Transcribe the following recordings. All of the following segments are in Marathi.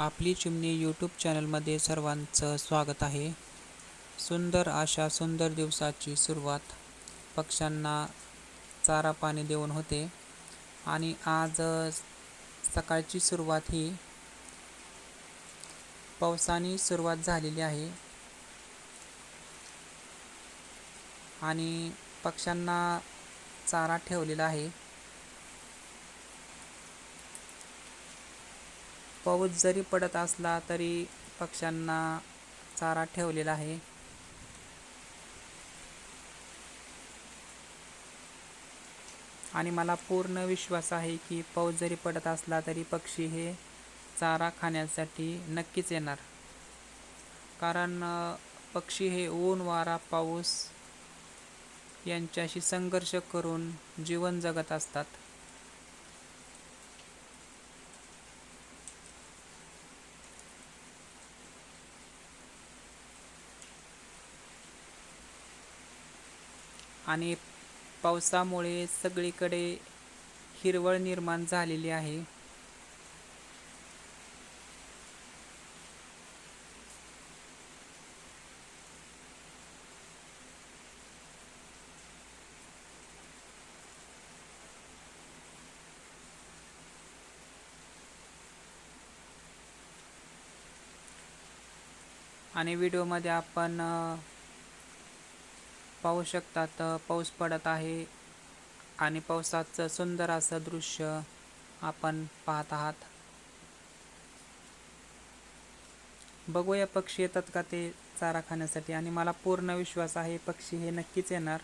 आपली चिमणी यूट्यूब चॅनलमध्ये सर्वांचं स्वागत आहे. सुंदर अशा सुंदर दिवसाची सुरुवात पक्ष्यांना चारा पाणी देऊन होते. आणि आज सकाळची सुरुवात ही पावसाने सुरुवात झालेली आहे. आणि पक्ष्यांना चारा ठेवलेला आहे. पाऊस जरी पडत असला तरी पक्ष्यांना चारा ठेवलेला आहे. आणि मला पूर्ण विश्वास आहे की पाऊस जरी पडत असला तरी पक्षी हे चारा खाण्यासाठी नक्कीच येणार. कारण पक्षी हे ऊन वारा पाऊस यांच्याशी संघर्ष करून जीवन जगत असतात. आणि पावसामुळे सगळीकडे हिरवळ निर्माण झालेली आहे. आणि व्हिडिओमध्ये आपण पाहू शकतात. पाऊस पडत आहे आणि पावसाचं सुंदर असं दृश्य आपण पाहत आहात. बघूया पक्षी येतात का ते चारा खाण्यासाठी. आणि मला पूर्ण विश्वास आहे पक्षी हे नक्कीच येणार.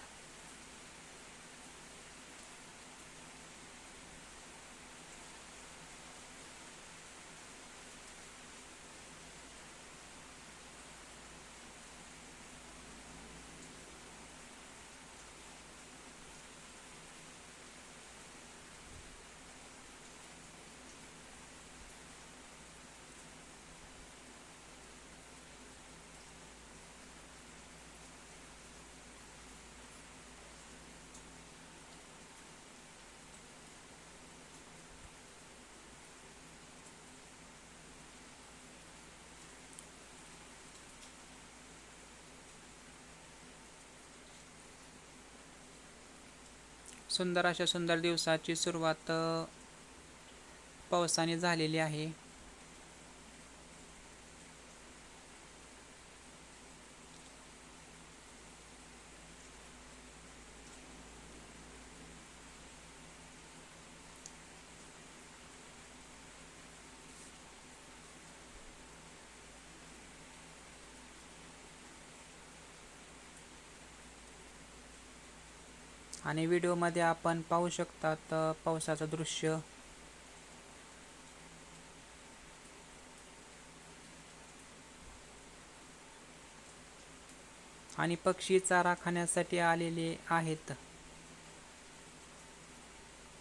सुंदर अशा सुंदर दिवसाची सुरुवात पावसाने झालेली आहे. आणि व्हिडिओमध्ये आपण पाहू शकतात पावसाचं दृश्य. आणि पक्षी चारा खाण्यासाठी आलेले आहेत.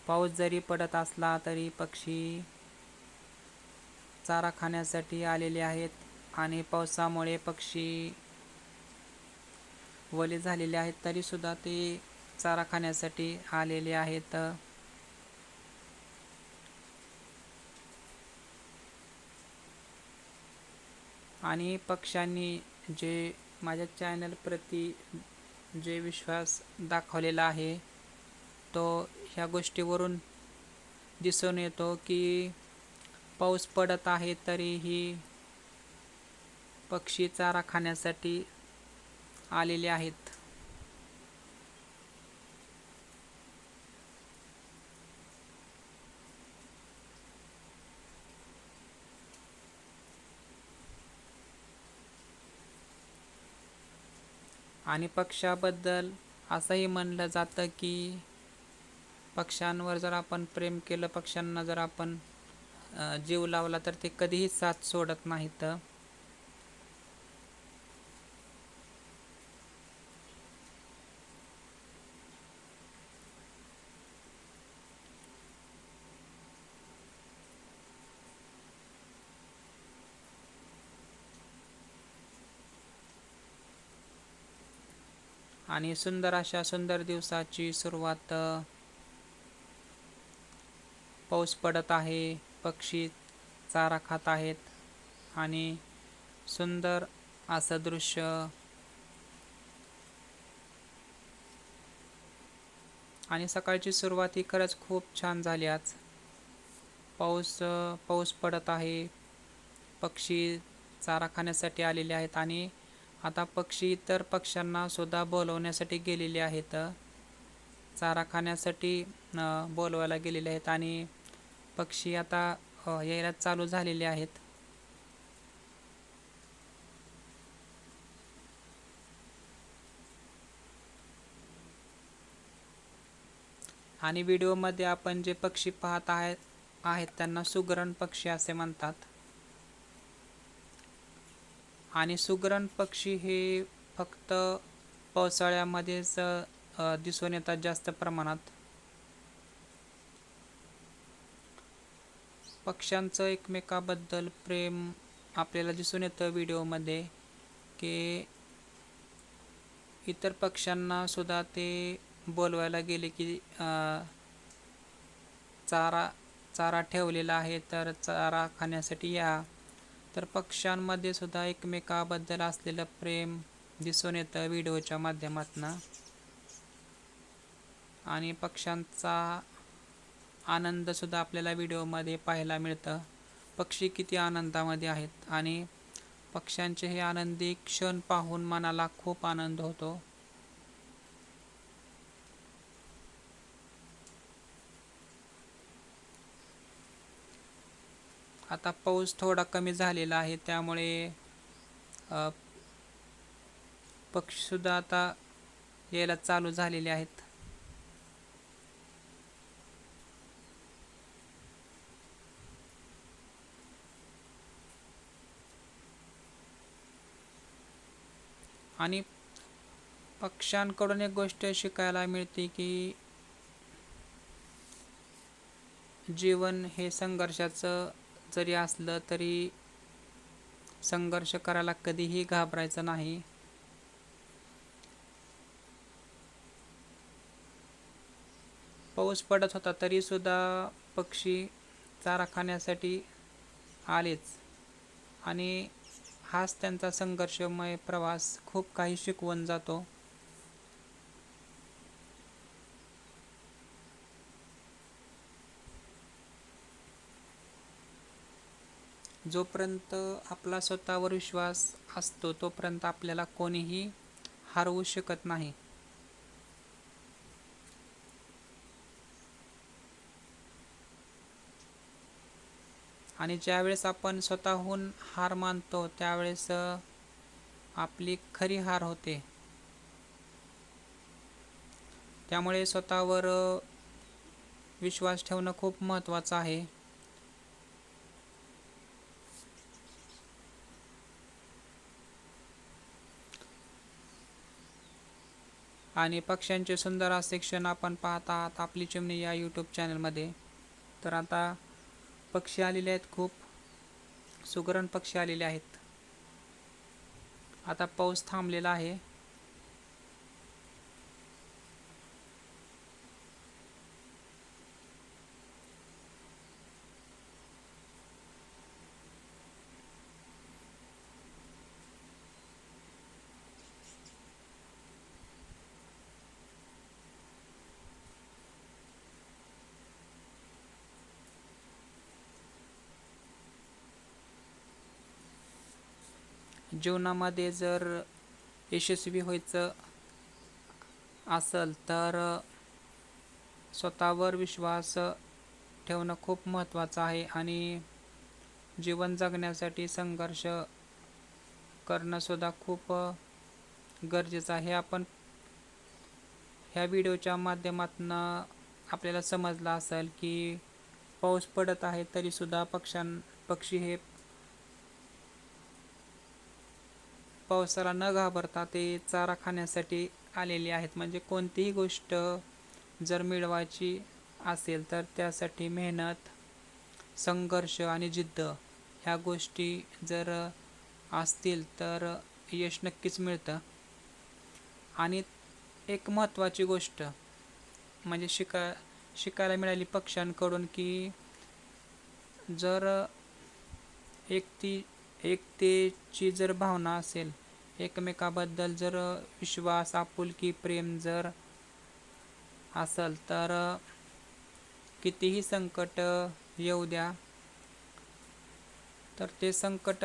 पाऊस जरी पडत असला तरी पक्षी चारा खाण्यासाठी आलेले आहेत आणि पावसामुळे पक्षी वले झालेले आहेत तरीसुद्धा ते चारा खाण्यासाठी आलेले आहेत. आणि पक्ष्यांनी जे माझ्या चॅनलप्रती जे विश्वास दाखवलेला आहे तो ह्या गोष्टीवरून दिसून येतो की पाऊस पडत आहे तरीही पक्षी चारा खाण्यासाठी आलेले आहेत. आणि पक्षाबद्दल असंही म्हणलं जातं की पक्ष्यांवर जर आपण प्रेम केलं पक्ष्यांना जर आपण जीव लावला तर ते कधीही साथ सोडत नाहीत. आणि सुंदर अशा सुंदर दिवसाची सुरुवात पाऊस पडत आहे पक्षी चारा खात आहेत आणि सुंदर असं दृश्य आणि सकाळची सुरुवात ही खरंच खूप छान झाली आज. पाऊस पाऊस पडत आहे पक्षी चारा खाण्यासाठी आलेले आहेत आणि आता पक्षी इतर पक्ष्यांना सुद्धा बोलवण्यासाठी गेलेले आहेत. चारा खाण्यासाठी बोलवायला गेलेले आहेत आणि पक्षी आता यायला चालू झालेले आहेत. आणि व्हिडिओमध्ये आपण जे पक्षी पाहत आहेत आहेत त्यांना सुगरण पक्षी असे म्हणतात. आणि सुगरण पक्षी हे फक्त पावसाळ्यामध्येच दिसून येतात जास्त प्रमाणात. पक्ष्यांचं एकमेकाबद्दल प्रेम आपल्याला दिसून येतं व्हिडिओमध्ये की इतर पक्ष्यांना सुद्धा ते बोलवायला गेले की चारा चारा ठेवलेला आहे तर चारा खाण्यासाठी या. तर पक्ष्यांमध्ये सुद्धा एकमेकाबद्दल असलेलं प्रेम दिसून येतं व्हिडिओच्या माध्यमातून. आणि पक्ष्यांचा आनंदसुद्धा आपल्याला व्हिडिओमध्ये पाहायला मिळतं. पक्षी किती आनंदामध्ये आहेत. आणि पक्ष्यांचे हे आनंदी क्षण पाहून मनाला खूप आनंद होतो. आता पाऊस थोडा कमी झालेला आहे त्यामुळे पक्षीसुद्धा आता यायला चालू झालेले आहेत. आणि पक्ष्यांकडून एक गोष्ट शिकायला मिळते की जीवन हे संघर्षाचं जरी असलं तरी संघर्ष करायला कधीही घाबरायचं नाही. पाऊस पडत होता तरी सुद्धा पक्षी चारा खाण्यासाठी आलेच. आणि हाच त्यांचा संघर्षमय प्रवास खूप काही शिकवून जातो. जोपर्यंत आपला स्वतःवर विश्वास असतो तोपर्यंत आपल्याला कोणीही हरवू शकत नाही. आणि ज्यावेळेस आपण स्वतःहून हार मानतो त्यावेळेस आपली खरी हार होते. त्यामुळे स्वतःवर विश्वास ठेवणं खूप महत्त्वाचं आहे. आणि पक्ष्यांचे सुंदर असे क्षण आपण पाहत आहात आपली चिमणी या यूट्यूब चॅनलमध्ये तर आता पक्षी आलेले आहेत खूप. सुगरण पक्षी आलेले आहेत. आता पाऊस थांबलेला आहे. जीवनामध्ये जर यशस्वी व्हायचं असेल तर स्वतःवर विश्वास ठेवणं खूप महत्त्वाचं आहे आणि जीवन जगण्यासाठी संघर्ष करणंसुद्धा खूप गरजेचं आहे. आपण ह्या व्हिडिओच्या माध्यमातून आपल्याला समजलं असेल की पाऊस पडत आहे तरीसुद्धा पक्ष्यां पक्षी हे पावसाला न घाबरता ते चारा खाण्यासाठी आलेले आहेत. म्हणजे कोणतीही गोष्ट जर मिळवायची असेल तर त्यासाठी मेहनत संघर्ष आणि जिद्द ह्या गोष्टी जर असतील तर यश नक्कीच मिळतं. आणि एक महत्त्वाची गोष्ट म्हणजे शिका शिकायला मिळाली पक्ष्यांकडून की जर एक ती एकतेची जर भावना असेल एकमेकाबद्दल जर विश्वास आपुलकी प्रेम जर असेल तर कितीही संकट येऊ द्या तर ते संकट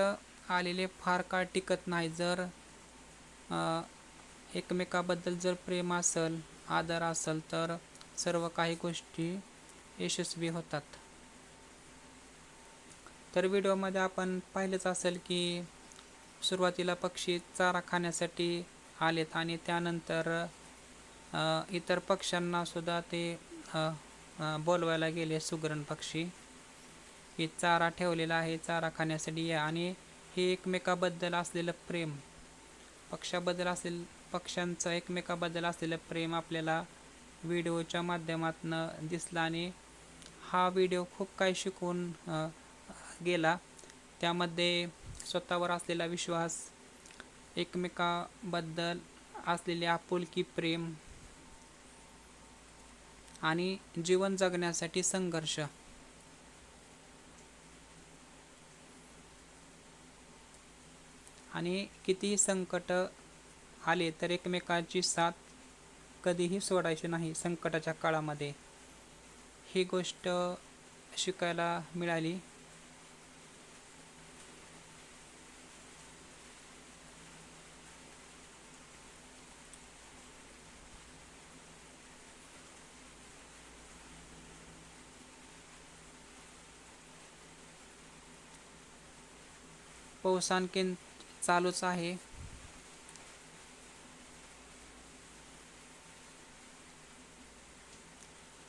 आलेले फार काळ टिकत नाही. जर एकमेकाबद्दल जर प्रेम असेल आदर असेल तर सर्व काही गोष्टी यशस्वी होतात. तर व्हिडिओमध्ये आपण पाहिलंच असेल की सुरुवातीला पक्षी चारा खाण्यासाठी आलेत आणि त्यानंतर इतर पक्ष्यांनासुद्धा ते बोलवायला गेले सुगरण पक्षी. की चारा ठेवलेला आहे चारा खाण्यासाठी या आणि हे एकमेकाबद्दल असलेलं प्रेम पक्षाबद्दल असेल पक्ष्यांचं एकमेकाबद्दल असलेलं प्रेम आपल्याला व्हिडिओच्या माध्यमातून दिसला आणि हा व्हिडिओ खूप काही शिकवून गेला त्यामध्ये स्वतःवर असलेला विश्वास एकमेकाबद्दल असलेले आपुलकी प्रेम आणि जीवन जगण्यासाठी संघर्ष. आणि कितीही संकट आले तर एकमेकाची साथ कधीही सोडायची नाही संकटाच्या काळामध्ये. ही गोष्ट शिकायला मिळाली. हो, पाऊस आणखीन चालूच आहे.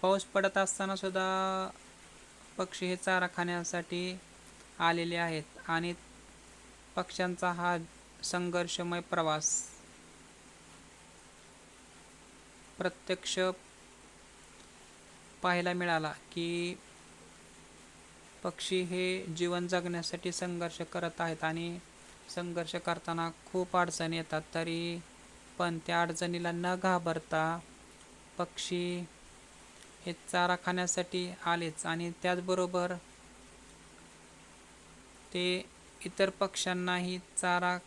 पाऊस पडत असताना सुद्धा पक्षी हे चारा खाण्यासाठी आलेले आहेत आणि पक्ष्यांचा हा संघर्षमय प्रवास. प्रत्यक्ष पाहायला मिळाला की पक्षी हे जीवन जगण्यासाठी संघर्ष करत आहेत आणि संघर्ष करताना खूप अडचणी येतात. तरी पण त्या अडचणीला न घाबरता पक्षी हे चारा खाण्यासाठी आलेच आणि त्याचबरोबर ते इतर पक्ष्यांनाही चारा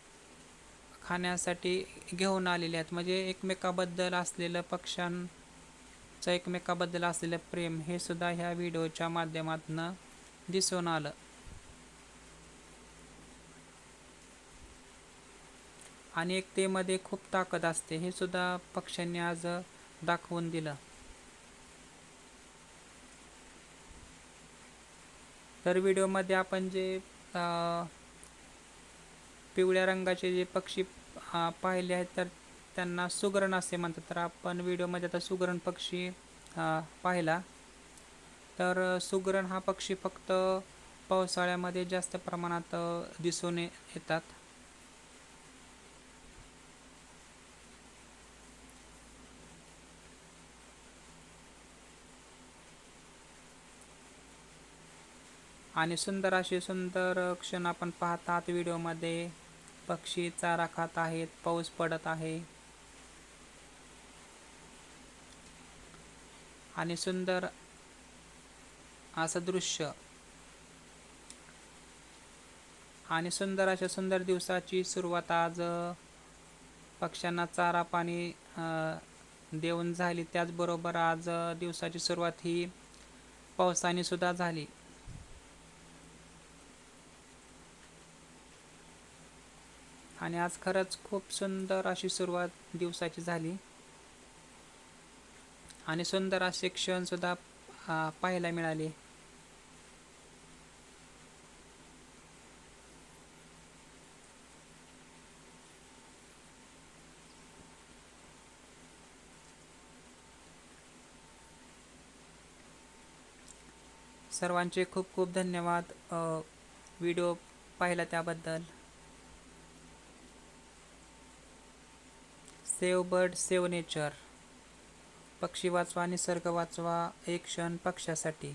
खाण्यासाठी घेऊन आलेले आहेत. म्हणजे एकमेकाबद्दल असलेलं पक्ष्यांचं एकमेकाबद्दल असलेलं प्रेम हे सुद्धा ह्या व्हिडिओच्या माध्यमातून दिसून आलं. आणि एकतेमध्ये खूप ताकद असते हे सुद्धा पक्ष्यांनी आज दाखवून दिलं. तर व्हिडिओमध्ये आपण जे पिवळ्या रंगाचे जे पक्षी पाहिले आहेत तर त्यांना सुगरण असे म्हणतात. तर आपण व्हिडिओमध्ये आता सुगरण पक्षी पाहिला. तर सुगरण हा पक्षी फक्त पावसाळ्यामध्ये जास्त प्रमाणात दिसून येतात. आणि सुंदर अशी सुंदर क्षण आपण पाहतात व्हिडिओमध्ये. पक्षी चारा खात आहेत पाऊस पडत आहे. आणि सुंदर असं दृश्य आणि सुंदर अशा सुंदर दिवसाची सुरुवात आज पक्ष्यांना चारा पाणी देऊन झाली. त्याचबरोबर आज दिवसाची सुरुवात ही पावसाने सुद्धा झाली. आणि आज खरंच खूप सुंदर अशी सुरुवात दिवसाची झाली. आणि सुंदर असे क्षणसुद्धा पाहायला मिळाले. सर्वांचे खूप खूप धन्यवाद. व्हिडिओ पाहिला त्याबद्दल. Save bird save nature. पक्षी वाचवा निसर्ग वाचवा एक क्षण पक्षासाठी